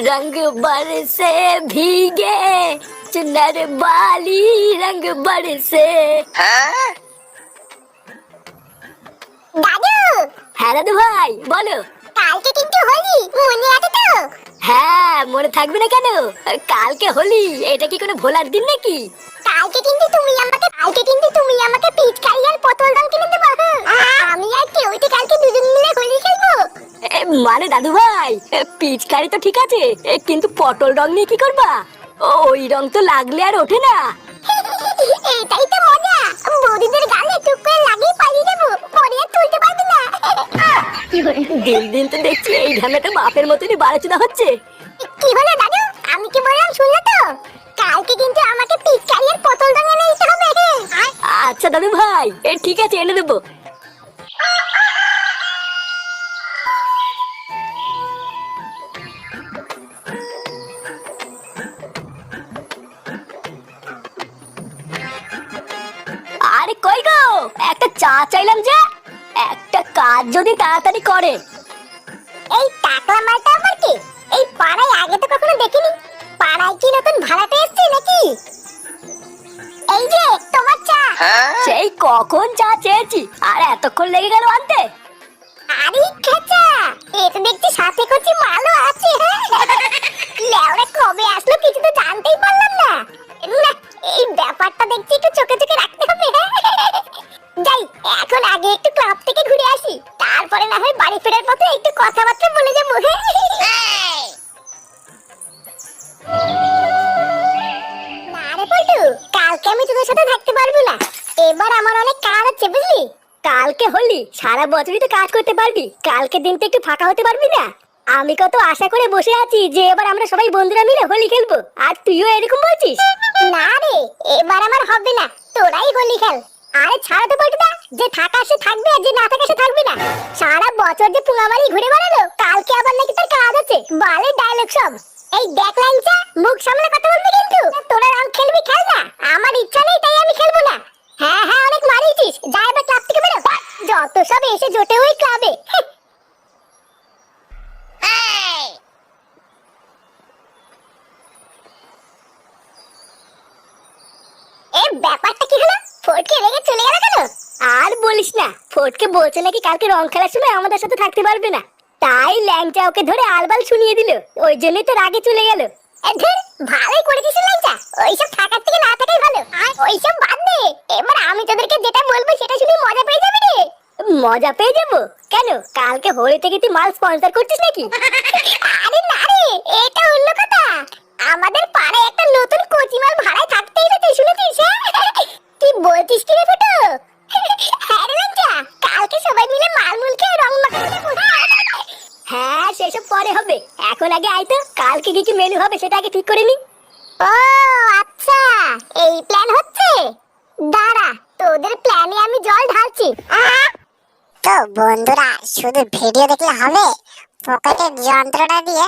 रंग बरसे भीगे चुनर बाली रंग बरसे দাদু হ্যাঁ দাদু ভাই বলো কালকে কিন্তু হোলি মনে আছে তো হ্যাঁ মনে থাকবে না কেন কালকে হোলি এটা কি কোনো ভোলার দিন নাকি কালকে কিন্তু তুমি আমাকে কালকে কিন্তু তুমি আমাকে পিচকারি আর পটল রং কিনে দেবো হ্যাঁ? আমি আর কেউতে কালকে দুজন মিলে হোলি খেলবো এ, মানে দাদু ভাই পিচকারি তো ঠিক আছে কিন্তু পটল রং নিয়ে কি করবা? ওই রং তো লাগলে আর ওঠে না। এটাই তো মজা। বৌদিদের গালে টুক করে লাগিয়ে পালিয়ে দেবো পরে আর তুলতে পারবি না। দিন দিন তো দেখছি এই ঢামেটা বাপের মতনই বাড়াচুদা হচ্ছে। কি হলো দাদু আমি কি বললাম শুনলে তো? কালকে কিন্তু আমাকে পিচকারি আর পটল রং এনে দিতে হবে। আচ্ছা দাদু ভাই এ, ঠিক আছে এনে দেবো। চা চাইলাম যে একটা কাজ যদি তাড়াতাড়ি করে। এই টাকলা মালটা আবার কি? এই পাড়ায় আগে তো কখনো দেখিনি। পাড়ায় কি নতুন ভাড়াটে এসছে নাকি? এই যে তোমার চা। সেই কখন চা চেয়েছি আর এতক্ষণ লেগে গেল আনতে। আরে খেচা। এটা দেখছি সাথে করছি মালও আছে। লেওড়া কবে আসলো আমি তোদের সাথে থাকতে পারব না। এবার আমার অনেক কাজ আছে, বুঝলি? কালকে হলি, সারা বছরই তো কাজ করতে পারবি। কালকে দিনটা একটু ফাঁকা হতে পারবি না। আমি কত আশা করে বসে আছি যে এবার আমরা সবাই বন্ধুরা মিলে হোলি খেলব। আর তুইও এরকম বলছিস? না রে, এবার আমার হবে না। তোরাই হোলি খেল। আরে ছাড়া তো বলতে যে থাকা সে থাকবে আর যে না থাকা সে থাকবে না। সারা বছর যে পুঙামারি ঘুরে বেড়ালো, কালকে আবার নাকি তার কাজ আছে। বালে ডায়লগ সব। এই দেখ লাইনটা, মুখ সামনে কথা বলবি কিন্তু। তোরা রং খেলবি, খেল না। আমার ইচ্ছা নেই তাই আমি খেলব না হ্যাঁ হ্যাঁ অনেক মারিয়েছিস যা এবার ক্লাব থেকে বেরো যত সব এসে জোটে ওই ক্লাবে এ ব্যাপারটা কি হলো ফটকে রেগে চলে গেল কেন আর বলিস না? ফটকে বলছে নাকি কালকে রং খেলার সময় আমাদের সাথে থাকতে পারবে না? তাই ল্যাংচা ওকে ধরে আলবাল শুনিয়ে দিল। ওই জন্যই তো রাগে চলে গেল। ভালোই করেছিস লাইটা ওইসব থাকার থেকে না থাকাই ভালো। আর ওইসব বাদ দে। এবার আমি তোদেরকে যেটা বলব সেটা শুনে মজা পেয়ে রে। মজা পেয়ে যাব? কেন? কালকে হোলি থেকে তুই মাল স্পন্সর করছিস নাকি? আরে না রে, এটা অন্য কথা। আমাদের পাড়ায় একটা নতুন কোচিমাল ভাড়ায় থাকতে এসেছে শুনেছিস হ্যাঁ? কি বলছিস কি রে ফুটো হ্যাঁ রে লাইটা কালকে সবাই মিলে মালমুল খেয়ে রং মাখাতে যাব হ্যাঁ সেসব পরে হবে এখন আগে আয় তো কালকে কি কি মেনু হবে সেটা আগে ঠিক করে নি। ও আচ্ছা এই প্ল্যান হচ্ছে? দাঁড়া তোদের প্ল্যানে আমি জল ঢালছি। তো বন্ধুরা শুধু ভিডিও দেখলে হবে? পকেটের যন্ত্রটা দিয়ে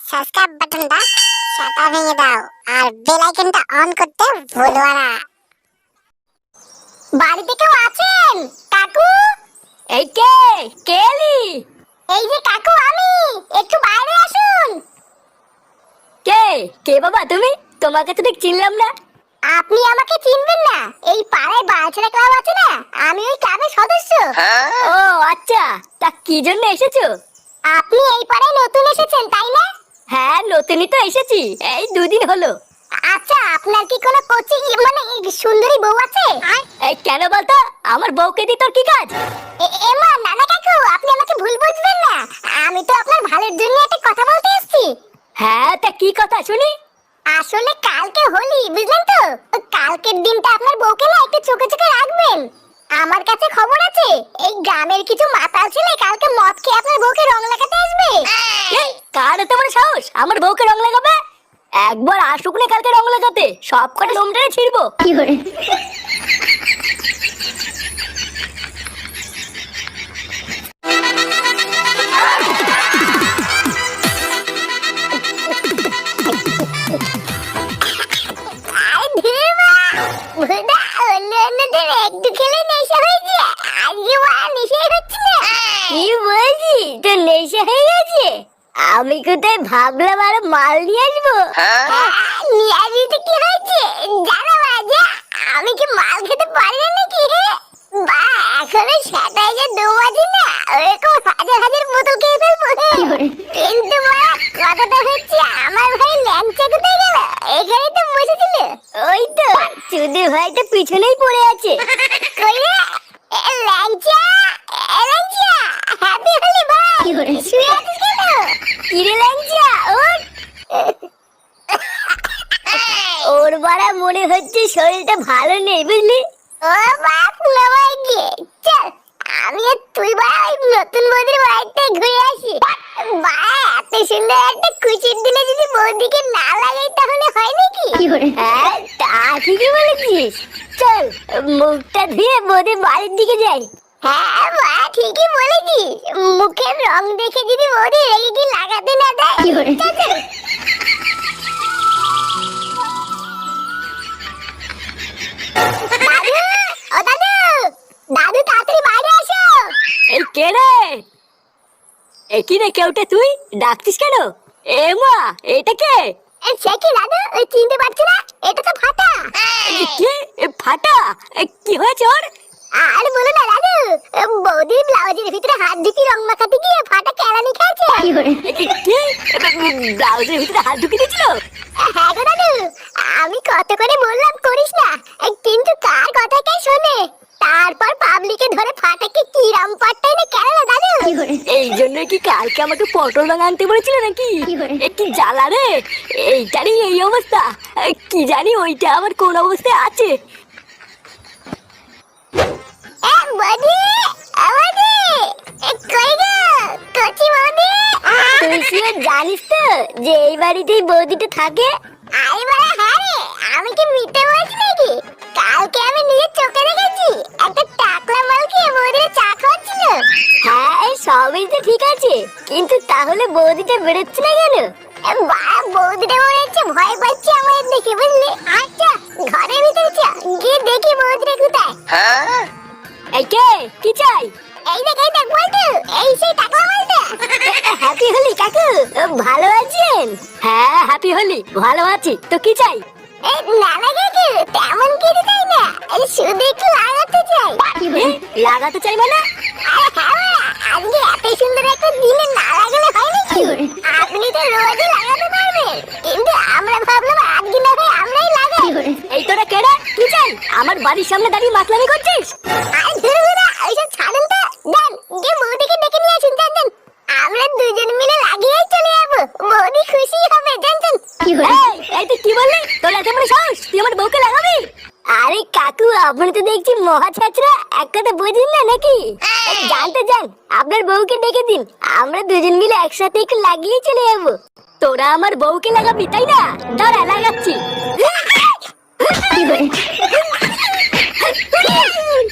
সাবস্ক্রাইব বাটনটা সেটা ভেঙে দাও আর বেল আইকনটা অন করতে ভুলবা না। বাড়িতে কেউ আছেন? কাকু? এই কে? কে এলি? এই যে কাকু আমি। একটু বাইরে আসুন। কে? কে বাবা তুমি? তোমাকে তো ঠিক চিনলাম না। আপনি আমাকে চিনবেন না। এই পাড়ায় বালছেড়া ক্লাব আছে না? আমি ওই ক্লাবের সদস্য। ও আচ্ছা। তা কি জন্য এসেছ? আপনি এই পাড়ায় নতুন এসেছেন তাই না? হ্যাঁ নতুনই তো এসেছি। এই দুদিন হলো। আচ্ছা আপনার কি কোনো কোচিং মানে সুন্দরী বউ আছে? এই কেন বলতো? আমার বউকে দি তোর কি কাজ? এমা কাকু আপনি আমাকে ভুল বুঝবেন না। আমি তো আপনার ভালোর জন্য একটা কথা বলতে এসেছি। হ্যাঁ তা কি কথা শুনি? আসলে কালকে হোলি বুঝলেন তো? কালকের দিনটা আপনার বউকে না একটু চোখে চোখে রাখবেন। আমার কাছে খবর আছে এই গ্রামের কিছু মাতাল ছেলে কালকে মদ খেয়ে আপনার বউকে রং লাগাতে আসবে। এই, কার এত বড় সাহস? আমার বউকে রং লাগাবে? একবার আসুক না কালকে রং লাগাতে সব কটা লোমটারে ছিড়বো। আরে ধীরে একটু খেলে নেশা হয়েছে আজকে মা নেশাই হচ্ছে না কি বলছি তোর নেশা হয়ে গেছে আমি কোথায় ভাবলাম আর মাল নিয়ে আসব? নিয়ে আসবি তো কি হয়েছে? জানো বাজা আমি কি মাল খেতে পারি না এখনও সেটাই যে দু মাঝি না, ওরকম হাজার হাজার বোতল খেয়ে ফেলব। কিন্তু মা, কথাটা হচ্ছে আমার ভাই ল্যাংচা কোথায় গেল? এখানেই তো বসেছিল। ওই তো চুদি ভাইটা পিছনেই পড়ে আছে। ল্যাংচা ল্যাংচা হ্যাপি হলি ভাই, শুয়ে আছিস কেন? কিরে ল্যাংচা ওর বাড়া মনে হচ্ছে শরীরটা ভালো নেই, বুঝলি? ও বাপ নবাই গিয়ে চল আমি আর তুই ভাই নতুন বৌদির বাড়িতে ঘুরে আসি। বা এত সুন্দর একটা কুচির দিলে যদি বৌদিকে না লাগাই তাহলে হয় নাকি? হ্যাঁ তা ঠিকই বলেছিস। চল মুখটা ধুয়ে বোধে বাড়ির দিকে যাই। হ্যাঁ বা ঠিকই বলেছিস। মুখের রং দেখে যদি বৌদি রেগে কি লাগাতে না দেয় চল, চল। দাদু ও দাদু দাদু তাড়াতাড়ি বাইরে আসো এই কে রে এ কি রে কেউটে তুই? ডাকতিস কেন? এ মা এটা কে? সে কি দাদু চিনতে পারছি না। এটা তো ফাটা। কি? ফাটা? কি হয়েছে ওর? আর বলো না দাদু বৌদির ব্লাউজের ভিতরে হাত ঢুকি রং মাখাতে গিয়ে ফাটা কেলানি ব্লাউজের ভিতরে হাত ঢুকিয়ে দিয়েছিল? হ্যাঁ গো দাদু আমি কত করে বললাম করিস না কিন্তু কার কথা কে শোনে। তারপর পাবলিকে ধরে ফাটাকে কি রাম পাট্টাই না কেন না দাদু এই জন্য কি কালকে আমাকে পটল আনতে বলেছিল নাকি? কি জ্বালা রে? এইটারই এই অবস্থা। কি জানি ওইটা আবার কোন অবস্থায় আছে। জানিস তো যে এই বাড়িতেই বৌদিটা থাকে? হ্যাঁ আমি কি মিথ্যে বলছি নাকি? কালকে আমি নিজের চোখে দেখেছি একটা টাকলা মালকে বৌদির চা খাওয়াচ্ছিল। হ্যাঁ সবই তো ঠিক আছে কিন্তু তাহলে বৌদিটা বেরোচ্ছে না কেন বৌদিটা মনে হচ্ছে ভয় পাচ্ছে আমাদের দেখে বুঝলি আচ্ছা ঘরের ভিতরে চা গিয়ে দেখি বৌদিটা কোথায় এই কে কি চাই এই দেখ এই দেখ বলতো এই সেই হ্যাপি হলি কাকু ভালো আছেন হ্যাঁ হ্যাপি হলি ভালো আছি তো কি চাই নানা কাকু তেমন কিছু চাই না। শুধু একটু লাগাতে চাই। লাগাতে চাই মানে? হ্যাঁ বাবা, আজকে এত সুন্দর একটা দিনে না লাগালে হয় নাকি? আপনি তো রোজই লাগাতে পারবেন কিন্তু আমরা ভাবলাম আজকে না হয় আমরাই লাগাই। এই তোরা কেডা? কি চাই? আমার বাড়ির সামনে দাঁড়িয়ে মাতলামি করছিস? এখন তো দেখছি মহা ছাত্রা এক কথা বোঝেন না নাকি? হ্যাঁ। জানতে চান আপনার বউকে ডেকে দিন। আমরা দুজন মিলে একসাথে একটু লাগিয়ে চলে যাব। তোরা আমার বউকে লাগাবি তাই না? দাঁড়া লাগাচ্ছি।